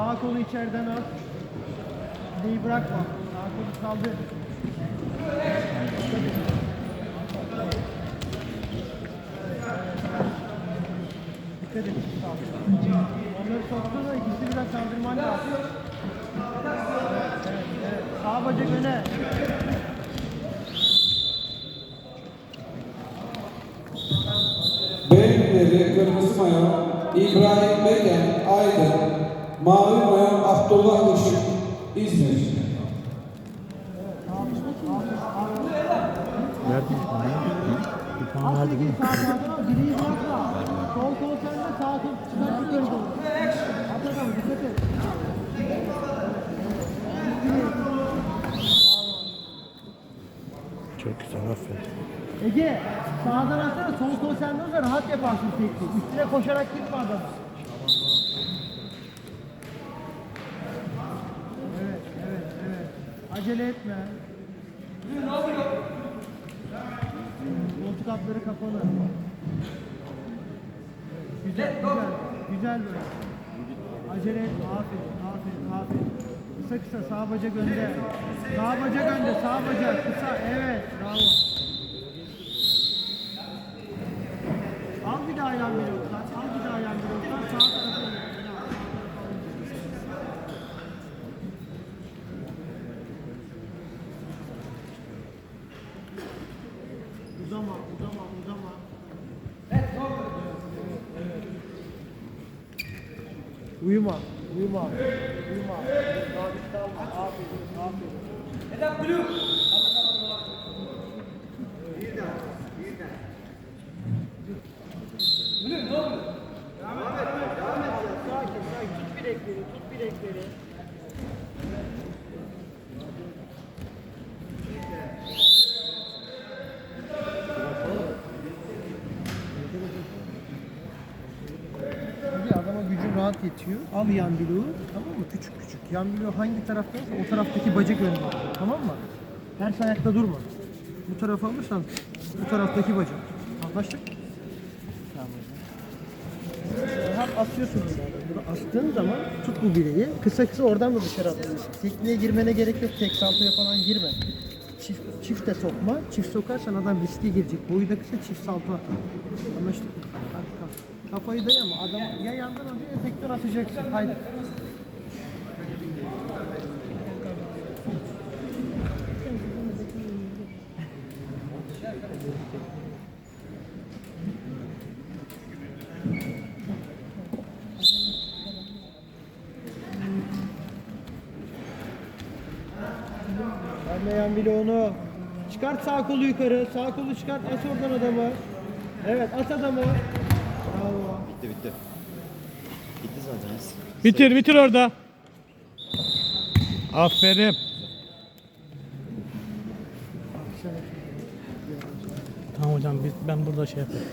Sağ kolu içeriden al. Bileği bırakma. Sağ kolu kaldır. Dikkat et. Onları soktu da ikisi biraz kaldırman lazım. Evet, evet. Sağ bacak öne. Beylikleri Kırmızı Mayo İbrahim Beken Aydın Mavi Mayo Abdullah Işık İzmir Verdim. Bir tane verdi değil mi? Sol kol sende, sağ kol dikkat et. Çok güzel aferin. Ege, sağdan atsana, sol kol sende olsa rahat yaparsın tekniği. Üstüne koşarak gitme adamı. Evet, evet, evet. Acele etme. Koltuk altları kapalı. Güzel, güzel. Güzel böyle. Acele etme. Aferin, aferin, aferin. Kısa kısa sağ bacak önde. Sağ bacak önde, sağ bacak kısa. Evet, bravo. Al bir daha yan bloktan, al bir daha yan bloktan, sağ tarafa git. Uzama, uzama, uzama. Uyuma, uyuma, uyuma. Sabit kalma. Aferin, aferin. Sakin, sakin. Tut bilekleri, tut bilekleri. Bir rahat yetiyor. Al yan bloğu, tamam mı? Küçük küçük. Yan bloğu hangi taraftaysa o taraftaki bacak önde. Tamam mı? Ters ayakta durma. Bu tarafa alırsan bu taraftaki bacak. Anlaştık? Hem asıyorsun böyle. Bunu astığın zaman tut bu bileği. Kısa kısa oradan da dışarı atıyorsun. Tekniğe girmene gerek yok. Tek saltoya falan girme. Çift, çift de sokma. Çift sokarsan adam riske girecek. Boyu da kısa çift atar. Anlaştık mı? Kafayı dayama. Adam ya yandan alıyor ya tekrar atacaksın. Haydi. Anlayan bile onu. Çıkart sağ kolu yukarı. Sağ kolu çıkart. At oradan adamı. Evet at adamı. Bravo. Bitti bitti. Bitti zaten. Bitir bitir orada. Aferin. Tamam hocam biz- ben burada şey yapayım.